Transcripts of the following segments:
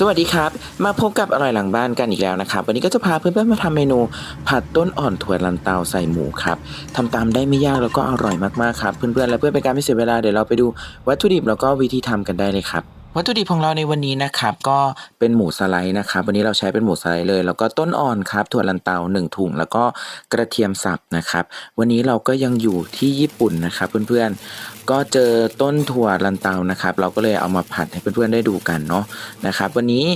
สวัสดีครับ มาพบกับอร่อยหลังบ้านกันอีกแล้วนะครับ วันนี้ก็จะพาเพื่อนๆมาทำเมนู ผัดต้นอ่อนถั่วลันเตาใส่หมูครับทำตามได้ไม่ยากแล้วก็อร่อยมากๆครับเพื่อนๆและเพื่อเป็นการไม่เสียเวลาเดี๋ยวเราไปดูวัตถุดิบแล้วก็วิธีทำกันได้เลยครับ วัตถุดิบของเราในวันนี้นะครับ ก็เป็นหมูสไลด์นะครับ วันนี้เราใช้เป็นหมูสไลด์เลย แล้วก็ต้นอ่อนครับ ถั่วลันเตาหนึ่งถุงแล้วก็กระเทียมสับนะครับ วันนี้เราก็ยังอยู่ที่ญี่ปุ่นนะครับเพื่อนๆก็เจอต้นถั่วลันเตานะครับ เราก็เลยเอามาผัดให้เพื่อนๆได้ดูกันเนาะนะครับ วันนี้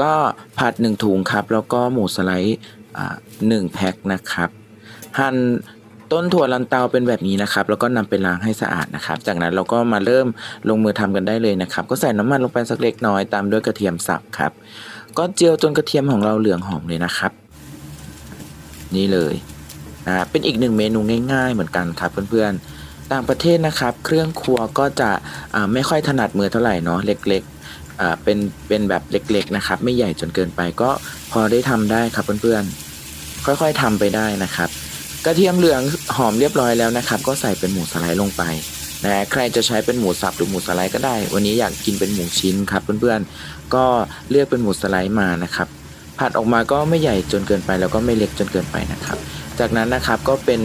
ก็ผัดหนึ่งถุงครับ แล้วก็หมูสไลด์หนึ่งแพ็คนะครับหั่น ต้นถั่วลันเตาเป็นแบบนี้นะครับ แล้วก็นำไปล้างให้สะอาดนะครับ จากนั้นเราก็มาเริ่มลงมือทำกันได้เลยนะครับ ก็ใส่น้ำมันลงไปสักเล็กน้อยตามด้วยกระเทียมสับครับ ก็เจียวจนกระเทียมของเราเหลืองหอมเลยนะครับ นี่เลยนะเป็นอีกหนึ่งเมนูง่าย ๆ เหมือนกันครับเพื่อนๆต่างประเทศนะครับ เครื่องครัวก็จะไม่ค่อยถนัดมือเท่าไหร่เนาะเล็กๆเป็นเป็นแบบเล็กๆนะครับ ไม่ใหญ่จนเกินไปก็พอได้ทำได้ครับเพื่อนๆค่อยๆทำไปได้นะครับ กระเทียมเหลืองหอมเรียบร้อยแล้วนะครับ ก็ใส่เป็นหมูสไลด์ลงไปนะใครจะใช้เป็นหมูสับหรือหมูสไลด์ก็ได้ วันนี้อยากกินเป็นหมูชิ้นครับเพื่อนๆ ก็เลือกเป็นหมูสไลด์มานะครับ ผัดออกมาก็ไม่ใหญ่จนเกินไปแล้วก็ไม่เล็กจนเกินไปนะครับ จากนั้นนะครับก็เป็น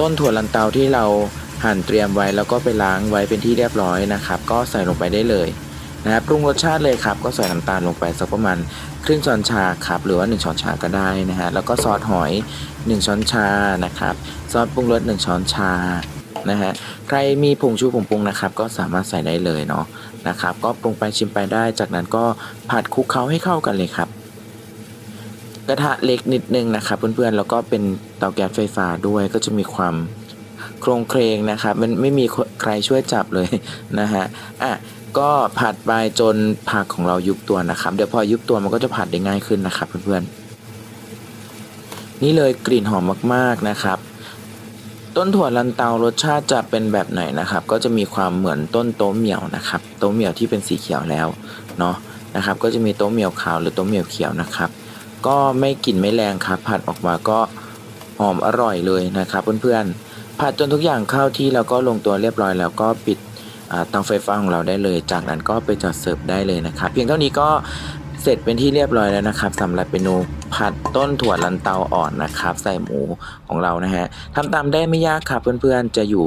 ต้นถั่วลันเตาที่เราหั่นเตรียมไว้แล้วก็ไปล้างไว้เป็นที่เรียบร้อยนะครับ ก็ใส่ลงไปได้เลย นะครับปรุงรสชาติเลยครับ ก็ใส่น้ำตาลลงไปสักประมาณครึ่งช้อนชาครับหรือว่า 1 ช้อนชาก็ได้นะฮะแล้วก็ซอสหอย 1 ช้อนชานะครับซอสปรุงรส1ช้อนชานะฮะใครมีผงชูผงปรุงนะครับ ก็สามารถใส่ได้เลยเนาะนะครับ ก็ปรุงไปชิมไปได้ จากนั้นก็ผัดคลุกเคล้าให้เข้ากันเลยครับ กระทะเล็กนิดนึงนะครับ เพื่อนๆแล้วก็เป็นเตาแก๊สไฟฟ้าด้วยก็จะมีความโครงเครงนะครับมันไม่มีใครช่วยจับเลยนะฮะอะ ก็ผัดไปจนผักของเรายุบตัวนะครับ เดี๋ยวพอยุบตัวมันก็จะผัดได้ง่ายขึ้นนะครับเพื่อนๆ นี่เลยกลิ่นหอมมากๆนะครับ ต้นถั่วลันเตารสชาติจะเป็นแบบไหนนะครับ ก็จะมีความเหมือนต้นโต๊ะเหมี่ยวนะครับ โต๊ะเหมี่ยวที่เป็นสีเขียวแล้วเนาะนะครับ ก็จะมีโต๊ะเหมี่ยวขาวหรือโต๊ะเหมี่ยวเขียวนะครับ ก็ไม่กลิ่นไม่แรงครับ ผัดออกมาก็หอมอร่อยเลยนะครับ เพื่อนๆ ผัดจนทุกอย่างเข้าที่แล้วก็ลงตัวเรียบร้อยแล้วก็ปิด เตาไฟฟ้าของเราได้เลย จากนั้นก็ไปจัดเสิร์ฟได้เลยนะครับ เพียงเท่านี้ก็เสร็จเป็นที่เรียบร้อยแล้วนะครับสำหรับเมนูผัดต้นถั่วลันเตาอ่อนนะครับ ใส่หมูของเรานะฮะทำตามได้ไม่ยากครับเพื่อนๆจะอยู่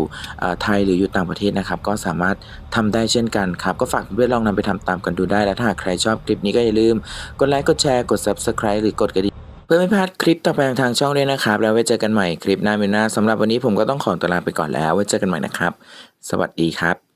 ไทยหรืออยู่ต่างประเทศนะครับ ก็สามารถทำได้เช่นกันครับ ก็ฝากเพื่อนๆลองนำไปทำตามกันดูได้และถ้าหากใครชอบคลิปนี้ก็อย่าลืม กดไลค์กดแชร์กด subscribe หรือกดกระดิ่งเพื่อไม่พลาดคลิปต่อไปทางช่องด้วยนะครับ แล้วไว้เจอกันใหม่คลิปหน้าเมหน้าสำหรับวันนี้ผมก็ต้องขอตัวลาไปก่อนแล้วไว้เจอกันใหม่นะครับ สวัสดีครับ